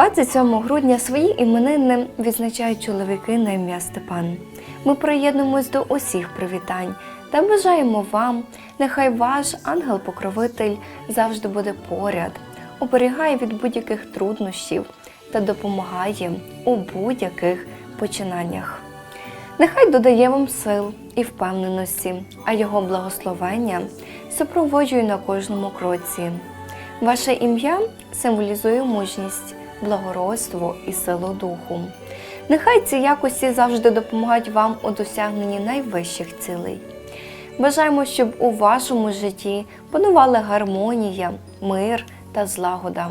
27 грудня свої іменини відзначають чоловіки на ім'я Степан. Ми приєднуємось до усіх привітань та бажаємо вам, нехай ваш ангел-покровитель завжди буде поряд, оберігає від будь-яких труднощів та допомагає у будь-яких починаннях. Нехай додає вам сил і впевненості, а його благословення супроводжує на кожному кроці. Ваше ім'я символізує мужність, благородство і силу духу. Нехай ці якості завжди допомагають вам у досягненні найвищих цілей. Бажаємо, щоб у вашому житті панували гармонія, мир та злагода,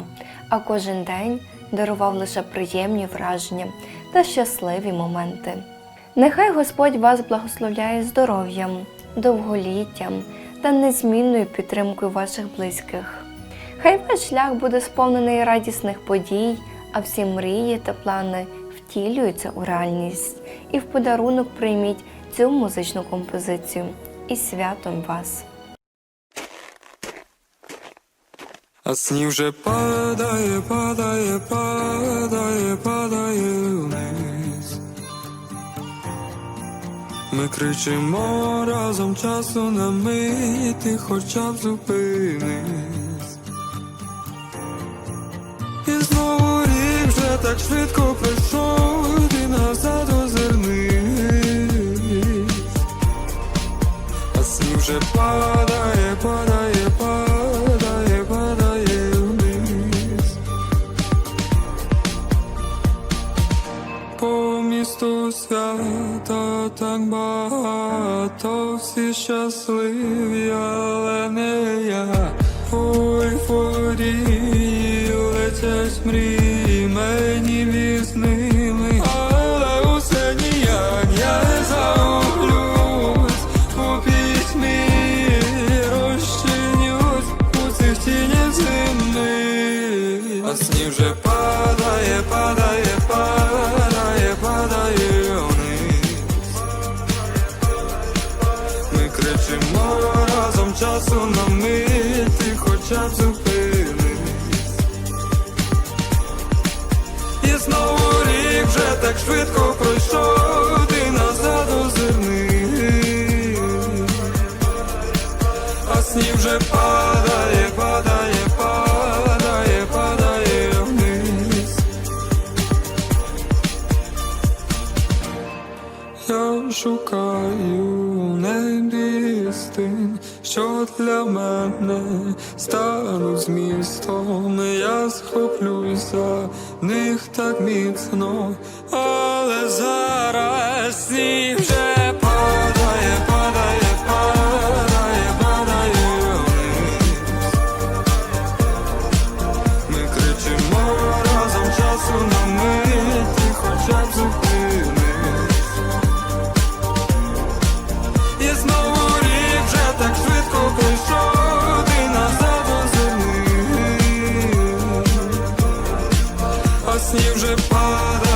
а кожен день дарував лише приємні враження та щасливі моменти. Нехай Господь вас благословляє здоров'ям, довголіттям та незмінною підтримкою ваших близьких. Хай ваш шлях буде сповнений радісних подій, а всі мрії та плани втілюються у реальність. І в подарунок прийміть цю музичну композицію і святом вас! А сніг вже падає, падає, падає, падає вниз. Ми кричимо разом часу на мити, хоча б зупинись. І знову рік вже так швидко пройшов, ти назад озирнись. А сніг вже падає, падає, падає, падає вниз. По місту свята так багато, всі щасливі, але не я. Летять мрії, мені вісними, але усе ніяк я не загублюсь у пітьмі, розчинюсь у цих тінях зими. А сніг вже падає, падає, падає, падає вниз. Ми кричимо разом часу на мити, хоча б зупинись. Так швидко пройшов, ти назад озирнись. А сніг вже падає, падає, падає, падає вниз. Я шукаю в небі істин, що для мене стануть змістом. Я схоплюся в них так міцно, але зараз сніг вже падає, падає, падає, падає. Ми кричимо разом часу на миті, хоча сні вже падає.